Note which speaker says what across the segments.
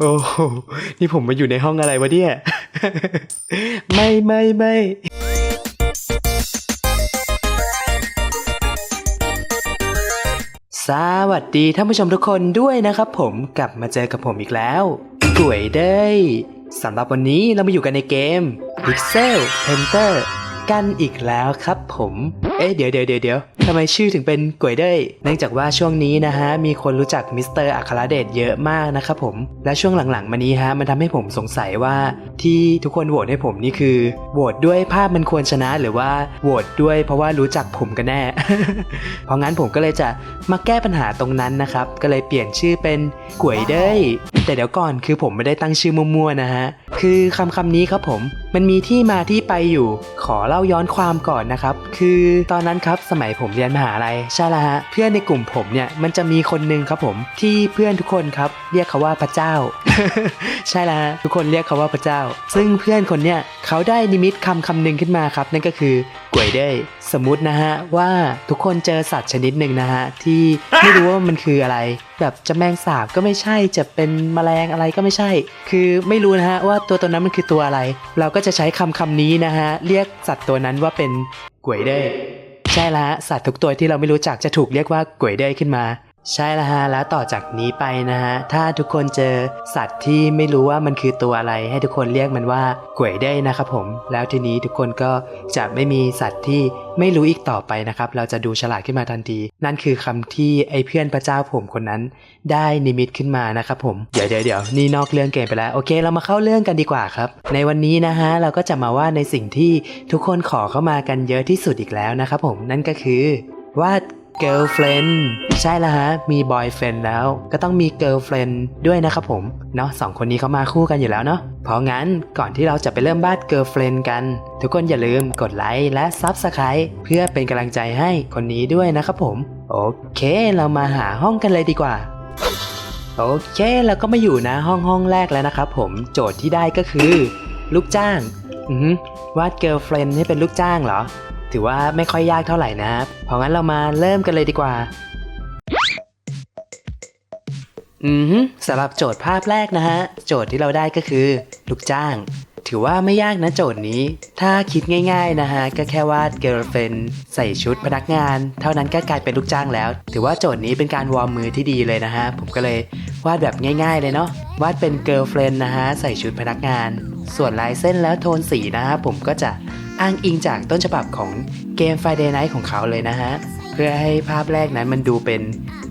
Speaker 1: โอ้โหนี่ผมมาอยู่ในห้องอะไรวะเนี่ย ไม่ไม่ไม่สวัสดีท่านผู้ชมทุกคนด้วยนะครับผมกลับมาเจอกับผมอีกแล้วก๋วยเด้ยสำหรับวันนี้เรามาอยู่กันในเกม Pixel Painter กันอีกแล้วครับผม เอ๊ะเดดเดี๋ยวเดี๋ยวเดี๋ยว ทำไมชื่อถึงเป็นก๋วยเด้ยเนื่องจากว่าช่วงนี้นะฮะมีคนรู้จักมิสเตอร์อัครเดชเยอะมากนะครับผม และช่วงหลังๆมานี้ฮะมันทำให้ผมสงสัยว่าที่ทุกคนโหวตให้ผมนี่คือโหวตด้วยภาพมันควรชนะหรือว่าโหวตด้วยเพราะว่ารู้จักผมกันแน่ เพราะงั้นผมก็เลยจะมาแก้ปัญหาตรงนั้นนะครับก็เลยเปลี่ยนชื่อเป็นก๋วยเด้ยแต่เดี๋ยวก่อนคือผมไม่ได้ตั้งชื่อมั่วๆนะฮะ คือคำคำนี้ครับผม มันมีที่มาที่ไปอยู่ ขอเล่าย้อนความก่อนนะครับ คือตอนนั้นครับสมัยผมเรียนมหาลัยใช่ละฮะ เพื่อนในกลุ่มผมเนี่ยมันจะมีคนหนึ่งครับผม ที่เพื่อนทุกคนครับ เรียกเขาว่าพระเจ้า ใช่แล้วฮะทุกคนเรียกเขาว่าพระเจ้า ซึ่งเพื่อนคนเนี้ยเขาได้นิมิตคำคำหนึ่งขึ้นมาครับ นั่นก็คือกวยเด้ยสมมตินะฮะว่าทุกคนเจอสัตว์ชนิดหนึ่งนะฮะที่ไม่รู้ว่ามันคืออะไร แบบจะแมงสาบก็ไม่ใช่จะเป็นแมลงอะไรก็ไม่ใช่ คือไม่รู้นะฮะว่าตัวตัวนั้นมันคือตัวอะไร เราก็จะใช้คำคำนี้นะฮะเรียกสัตว์ตัวนั้นว่าเป็นกวยเด้ยใช่แล้วฮะสัตว์ทุกตัวที่เราไม่รู้จักจะถูกเรียกว่ากวยเด้ยขึ้นมา ใช่แล้วฮะแล้วต่อจากนี้ไปนะฮะถ้าทุกคนเจอสัตว์ที่ไม่รู้ว่ามันคือตัวอะไร ให้ทุกคนเรียกมันว่ากวยได้นะครับผม แล้วทีนี้ทุกคนก็จะไม่มีสัตว์ที่ไม่รู้อีกต่อไปนะครับ เราจะดูฉลาดขึ้นมาทันที นั่นคือคำที่ไอ้เพื่อนพระเจ้าผมคนนั้น ได้นิมิตขึ้นมานะครับผมเดี๋ยวเดี๋ยวเดี๋ยวนี่นอกเรื่องเกินไปแล้วโอเค เรามาเข้าเรื่องกันดีกว่าครับ ในวันนี้นะฮะเราก็จะมาว่าในสิ่งที่ทุกคนขอเข้ามากันเยอะที่สุดอีกแล้วนะครับผมนั่นก็คือว่า girlfriend ใช่แล้วฮะ มี boyfriend แล้ว ก็ต้องมี girlfriend ด้วยนะครับผมเนาะสองคนนี้เขามาคู่กันอยู่แล้วเนาะเพราะงั้นก่อนที่เราจะไปเริ่มบ้าน girlfriend กัน ทุกคนอย่าลืมกดไลค์และ subscribe เพื่อเป็นกำลังใจให้คนนี้ด้วยนะครับผม โอเค เรามาหาห้องกันเลยดีกว่าโอเคเราก็มาอยู่นะห้องห้องแรกแล้วนะครับผมโจทย์ที่ได้ก็คือ ลูกจ้างวาด girlfriend ให้เป็นลูกจ้างเหรอ ถือว่าไม่ค่อยยากเท่าไหร่นะครับเพราะงั้นเรามาเริ่มกันเลยดีกว่า อือฮึสำหรับโจทย์ภาพแรกนะฮะ โจทย์ที่เราได้ก็คือ ลูกจ้าง ถือว่าไม่ยากนะโจทย์นี้ ถ้าคิดง่าย ๆนะฮะ ก็แค่วาด girlfriend ใส่ชุดพนักงาน เท่านั้นก็กลายเป็นลูกจ้างแล้ว ถือว่าโจทย์นี้เป็นการวอร์มมือที่ดีเลยนะฮะ ผมก็เลยวาดแบบง่าย ๆ เลยเนาะวาดเป็น girlfriend นะฮะ ใส่ชุดพนักงาน ส่วนลายเส้นแล้วโทนสีนะฮะ ผมก็จะ อ้างอิงจากต้นฉบับของเกม Friday Night ของเขาเลยนะฮะ เพื่อให้ภาพแรกนั้นมันดูเป็น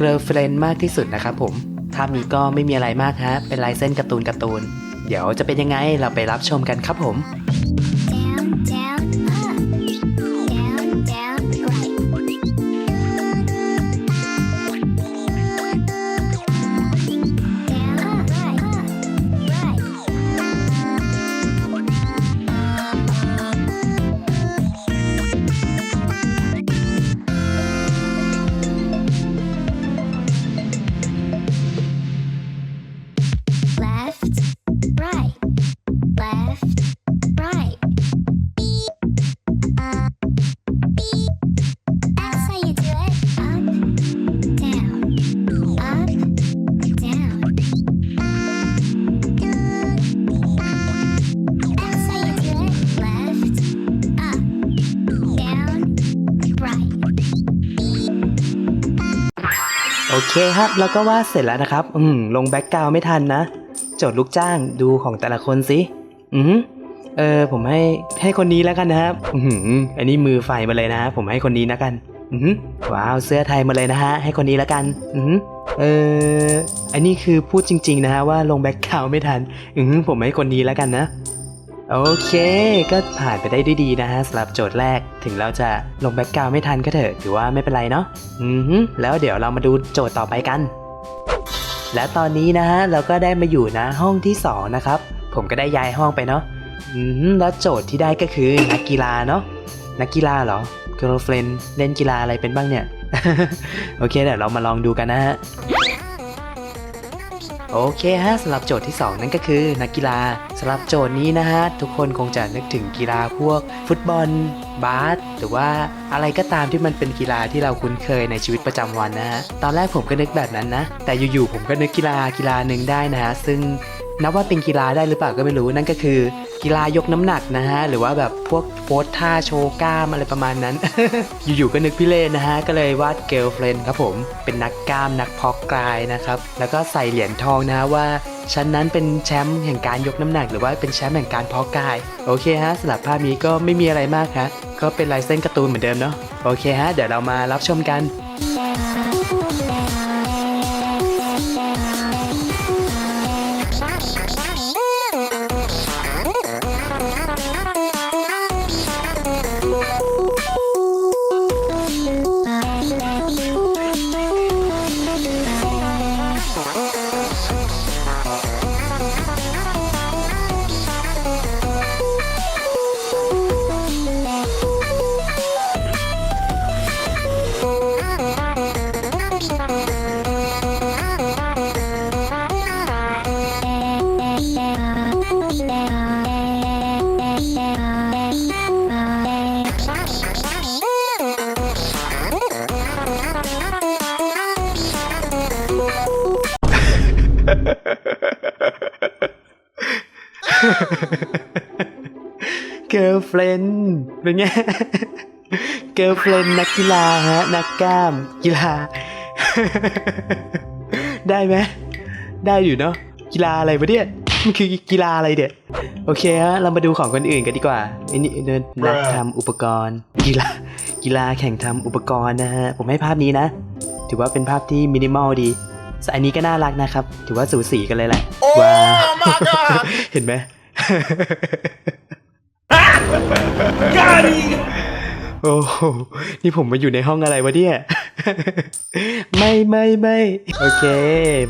Speaker 1: girlfriend มากที่สุดนะครับผม ภาพนี้ก็ไม่มีอะไรมากฮะ เป็นลายเส้นการ์ตูนการ์ตูน เดี๋ยวจะเป็นยังไงเราไปรับชมกันครับผม เคครับแล้วก็วาดเสร็จแล้วนะครับ อืมลงแบ็กกราวไม่ทันนะ โจทย์ลูกจ้างดูของแต่ละคนสิ อือหือเออ ผมให้ให้คนนี้แล้วกันนะครับอือหืออันนี้มือไฟมาเลยนะ ผมให้คนนี้แล้วกัน อือหือว้าวเสื้อไทยมาเลยนะฮะ ให้คนนี้แล้วกัน อือหือเอออันนี้คือพูดจริง ๆ นะฮะว่าลงแบ็กกราวไม่ทัน อือหือผมให้คนนี้แล้วกันนะ โอเค ก็ผ่านไปได้ด้วยดีนะฮะสำหรับโจทย์แรก ถึงเราจะลงแบ็กกราวไม่ทันก็เถอะถือว่าไม่เป็นไรเนาะ อือฮึแล้วเดี๋ยวเรามาดูโจทย์ต่อไปกัน และตอนนี้นะฮะเราก็ได้มาอยู่นะห้องที่สองนะครับ ผมก็ได้ย้ายห้องไปเนาะ อือฮึแล้วโจทย์ที่ได้ก็คือนักกีฬาเนาะ นักกีฬาเหรอ girlfriend เล่นกีฬาอะไรเป็นบ้างเนี่ย โอเคเดี๋ยวเรามาลองดูกันนะฮะ โอเคฮะสำหรับโจทย์ที่ 2 นั่นก็คือ นักกีฬาสำหรับโจทย์นี้นะฮะ ทุกคนคงจะนึกถึงกีฬาพวก ฟุตบอล บาสหรือว่าอะไรก็ตามที่มันเป็นกีฬาที่เราคุ้นเคยในชีวิตประจำวันนะฮะตอนแรกผมก็นึกแบบนั้นนะ แต่อยู่ๆผมก็นึกกีฬากีฬาหนึ่งได้นะฮะซึ่งนับว่าเป็นกีฬาได้หรือเปล่าก็ไม่รู้นั่นก็คือ กีฬายกน้ำหนักนะฮะ หรือว่าแบบพวกโพสท่าโชว์กล้ามอะไรประมาณนั้น อยู่ๆก็นึกพี่เลนนะฮะ ก็เลยวาดเกลเฟรนครับผม เป็นนักกล้ามนักพอกกายนะครับ แล้วก็ใส่เหรียญทองนะว่าฉันนั้นเป็นแชมป์แห่งการยกน้ำหนัก หรือว่าเป็นแชมป์แห่งการเพอกกาย โอเคฮะสำหรับภาพนี้ก็ไม่มีอะไรมากฮะก็เป็นลายเส้นการ์ตูนเหมือนเดิมเนาะโอเคฮะ เดี๋ยวเรามารับชมกัน เกิร์ลเฟรนเป็นไงเกิร์ลเฟรนนักกีฬาฮะ นักกล้าม กีฬา ได้ไหมได้อยู่เนาะกีฬาอะไรวะเนี่ยมันคือกีฬาอะไรเด็ดโอเคฮะเรามาดูของคนอื่นกันดีกว่าไอ้นี่เดินนักทำอุปกรณ์กีฬากีฬาแข่งทำอุปกรณ์นะฮะผมให้ภาพนี้นะ ถือว่าเป็นภาพที่มินิมอลดี ส่วนอันนี้ก็น่ารักนะครับ ถือว่าสูสีกันเลยแหละว้าวเห็นไหมโอ้โหนี่ผมมาอยู่ในห้องอะไรวะเนี่ย ไม่ไม่ไม่โอเค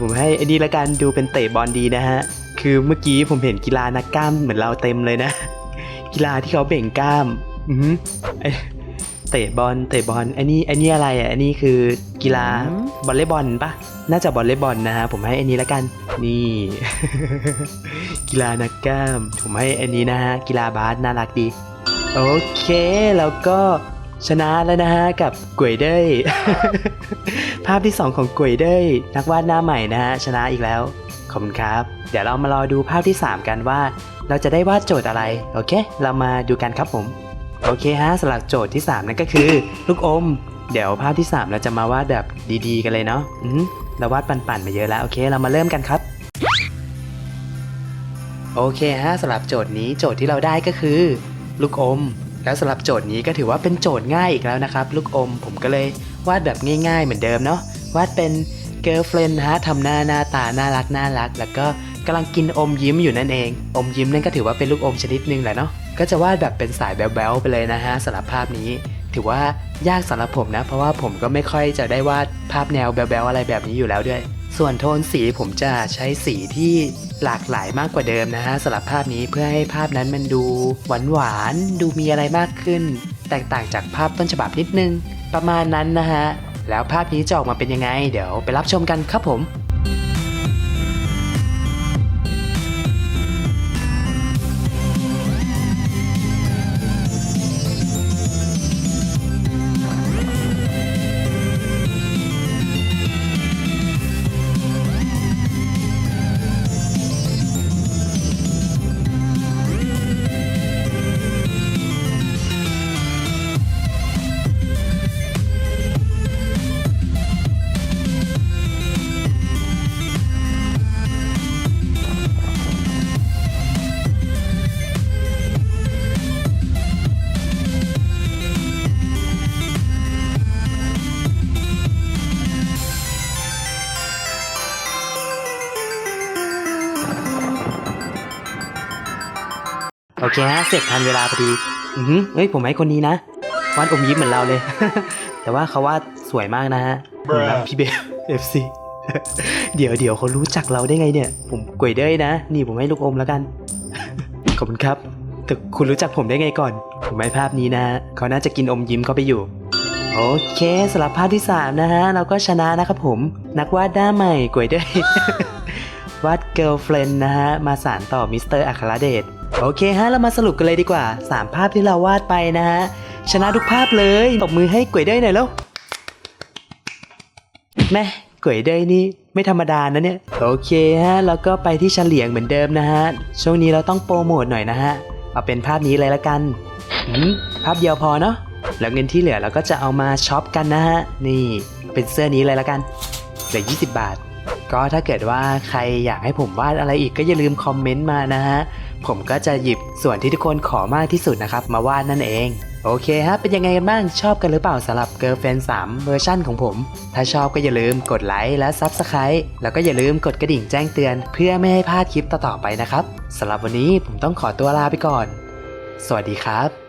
Speaker 1: ผมให้ไอ้นี่ละกันดูเป็นเตะบอลดีนะฮะ คือเมื่อกี้ผมเห็นกีฬานักกล้ามเหมือนเราเต็มเลยนะ กีฬาที่เขาเบ่งกล้าม อือหือไอ้ เตะบอลเตะบอลไอ้นี่ไอ้นี่อะไรอะไอ้นี่คือกีฬาบอลเล่บอลปะน่าจะบอลเล่บอลนะฮะผมให้ไอ้นี้ละกัน นี่ กีฬานักกล้าม ผมให้ไอ้นี้นะฮะกีฬาบาสน่ารักดีโอเคแล้วก็ชนะแล้วนะฮะกับกวยเด้ยภาพที่ 2 ของกวยเด้ยนักวาดหน้าใหม่นะฮะชนะอีกแล้วขอบคุณครับ เดี๋ยวเรามารอดูภาพที่ 3 กันว่า เราจะได้วาดโจทย์อะไร โอเค เรามาดูกันครับผม โอเคฮะสำหรับโจทย์ที่ 3 นั่นก็คือ ลูกอม เดี๋ยวภาพที่ 3 เราจะมาวาดแบบดีๆ กันเลยเนาะอือหือเราวาดปั่นๆมาเยอะแล้วโอเค เรามาเริ่มกันครับ โอเคฮะสำหรับโจทย์นี้โจทย์ที่เราได้ก็คือ ลูกอม แล้วสำหรับโจทย์นี้ก็ถือว่าเป็นโจทย์ง่ายอีกแล้วนะครับ ลูกอมผมก็เลยวาดแบบง่าย ๆ เหมือนเดิมเนาะวาดเป็นเกิร์ลเฟรนฮะทำหน้าหน้าตาน่ารักน่ารัก แล้วก็กำลังกินอมยิ้มอยู่นั่นเอง อมยิ้มนั่นก็ถือว่าเป็นลูกอมชนิดหนึ่งแหละเนาะ ก็จะวาดแบบเป็นสายแบ๊วๆไปเลยนะฮะสำหรับภาพนี้ ถือว่ายากสำหรับผมนะ เพราะว่าผมก็ไม่ค่อยจะได้วาดภาพแนวแบ๊วๆอะไรแบบนี้อยู่แล้วด้วย ส่วนโทนสีผมจะใช้สีที่หลากหลายมากกว่าเดิมนะฮะสำหรับภาพนี้เพื่อให้ภาพนั้นมันดูหวานหวานๆดูมีอะไรมากขึ้น แตกต่างจากภาพต้นฉบับนิดนึง ประมาณนั้นนะฮะแล้วภาพนี้จะออกมาเป็นยังไง เดี๋ยวไปรับชมกันครับผม โอเคฮะเสร็จทันเวลาพอดี อือหือเฮ้ยผมให้คนนี้นะวาดอมยิ้มเหมือนเราเลย แต่ว่าเขาวาดสวยมากนะฮะผมรักพี่เบล FC เดี๋ยวเดี๋ยวเขารู้จักเราได้ไงเนี่ย ผมกวยเด้ยนะ นี่ผมให้ลูกอมแล้วกัน ขอบคุณครับ แต่คุณรู้จักผมได้ไงก่อน ผมให้ภาพนี้นะฮะเขาน่าจะกินอมยิ้มเข้าไปอยู่ โอเคสำหรับภาพที่ 3 นะฮะ เราก็ชนะนะครับผม นักวาดหน้าใหม่กวยเด้ยวาด girlfriend นะฮะ มาสานต่อมิสเตอร์อัครเดช โอเคฮะเรามาสรุปกันเลยดีกว่า 3 ภาพที่เราวาดไปนะฮะ ชนะทุกภาพเลยตบมือให้กวยได้หน่อยแล้วแม่กวยได้นี่ไม่ธรรมดานะเนี่ย โอเคฮะแล้วก็ไปที่เฉลียงเหมือนเดิมนะฮะ ช่วงนี้เราต้องโปรโมทหน่อยนะฮะ เอาเป็นภาพนี้เลยละกันหืมภาพเดียวพอเนาะแล้วเงินที่เหลือเราก็จะเอามาช็อปกันนะฮะ นี่เป็นเสื้อนี้เลยละกันเหลือ20 บาท ก็ถ้าเกิดว่าใครอยากให้ผมวาดอะไรอีกก็อย่าลืมคอมเมนต์มานะฮะ ผมก็จะหยิบส่วนที่ทุกคนขอมากที่สุดนะครับ มาวาดนั่นเองโอเคฮะ เป็นยังไงกันบ้าง ชอบกันหรือเปล่าสำหรับ Girlfriend 3 เวอร์ชั่นของผม ถ้าชอบก็อย่าลืมกดไลค์และ Subscribe แล้วก็อย่าลืมกดกระดิ่งแจ้งเตือน เพื่อไม่ให้พลาดคลิปต่อๆไปนะครับ สำหรับวันนี้ผมต้องขอตัวลาไปก่อน สวัสดีครับ